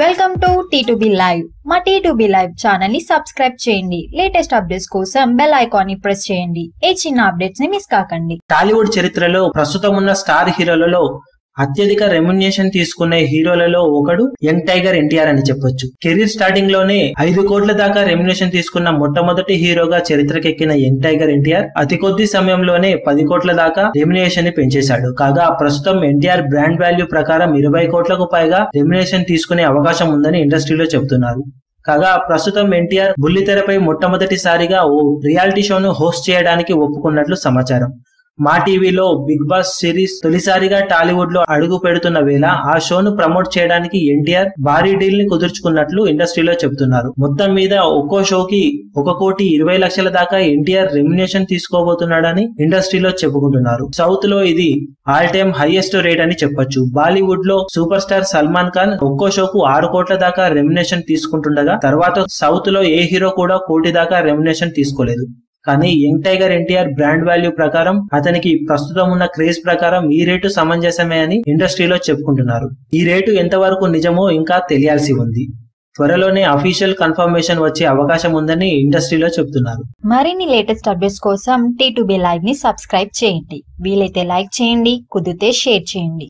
Welcome to T live మా T live ఛానల్ని subscribe చేయండి. లేటెస్ట్ అప్డేట్స్ కోసం బెల్ ఐకాన్ని ప్రెస్ చేయండి. ఏ చిన్న అప్డేట్స్ని మిస్ కాకండి. టాలీవుడ్ చరిత్రలో ప్రస్తుతం ఉన్న స్టార్ హీరోలలో అత్యధిక రెమ్యునేషన్ తీసుకునే హీరోలలో ఒకడు యంగ్ టైగర్ ఎన్టీఆర్ అని చెప్పొచ్చు. కెరీర్ స్టార్టింగ్లోనే ఐదు కోట్ల దాకా రెమ్యునేషన్ తీసుకున్న మొట్టమొదటి హీరోగా చరిత్రకెక్కిన యంగ్ టైగర్ ఎన్టీఆర్ అతి కొద్ది సమయంలోనే పది కోట్ల దాకా రెమ్యునేషన్ని పెంచేశాడు. కాగా ప్రస్తుతం ఎన్టీఆర్ బ్రాండ్ వాల్యూ ప్రకారం ఇరవై కోట్లకు పైగా రెమ్యునేషన్ తీసుకునే అవకాశం ఉందని ఇండస్ట్రీలో చెబుతున్నారు. కాగా ప్రస్తుతం ఎన్టీఆర్ బుల్లితెరపై మొట్టమొదటిసారిగా ఓ రియాలిటీ షోను హోస్ట్ చేయడానికి ఒప్పుకున్నట్లు సమాచారం. మా టీవీలో బిగ్ బాస్ సిరీస్ తొలిసారిగా టాలీవుడ్లో అడుగు పెడుతున్న వేళ ఆ షోను ప్రమోట్ చేయడానికి ఎన్టీఆర్ భారీ డీల్ని కుదుర్చుకున్నట్లు ఇండస్ట్రీలో చెబుతున్నారు. మొత్తం మీద ఒక్కో షోకి ఒక కోటి ఇరవై లక్షల దాకా ఎన్టీఆర్ రెమ్యునేషన్ తీసుకోబోతున్నాడని ఇండస్ట్రీలో చెప్పుకుంటున్నారు. సౌత్లో ఇది ఆల్ టైమ్ హైయెస్ట్ రేట్ అని చెప్పొచ్చు. బాలీవుడ్లో సూపర్ స్టార్ సల్మాన్ ఖాన్ ఒక్కో షోకు ఆరు కోట్ల దాకా రెమ్యునేషన్ తీసుకుంటుండగా తర్వాత సౌత్లో ఏ హీరో కూడా కోటి దాకా రెమ్యునేషన్ తీసుకోలేదు. కానీ young tiger NTR brand value ప్రకారం అతనికి ప్రస్తుతం ఉన్న క్రేజ్ ప్రకారం ఈ రేటు సమంజసమే అని ఇండస్ట్రీలో చెప్పుకుంటున్నారు. ఈ రేటు ఎంతవరకు నిజమో ఇంకా తెలియాల్సి ఉంది. త్వరలోనే అఫీషియల్ కన్ఫర్మేషన్ వచ్చే అవకాశం ఉందని ఇండస్ట్రీలో చెబుతున్నారు మరిన్ని లేటెస్ట్ అప్డేట్స్ కోసం టీ లైవ్ని సబ్స్క్రైబ్ చేయండి. వీలైతే లైక్ చేయండి కుదిరితే షేర్ చేయండి.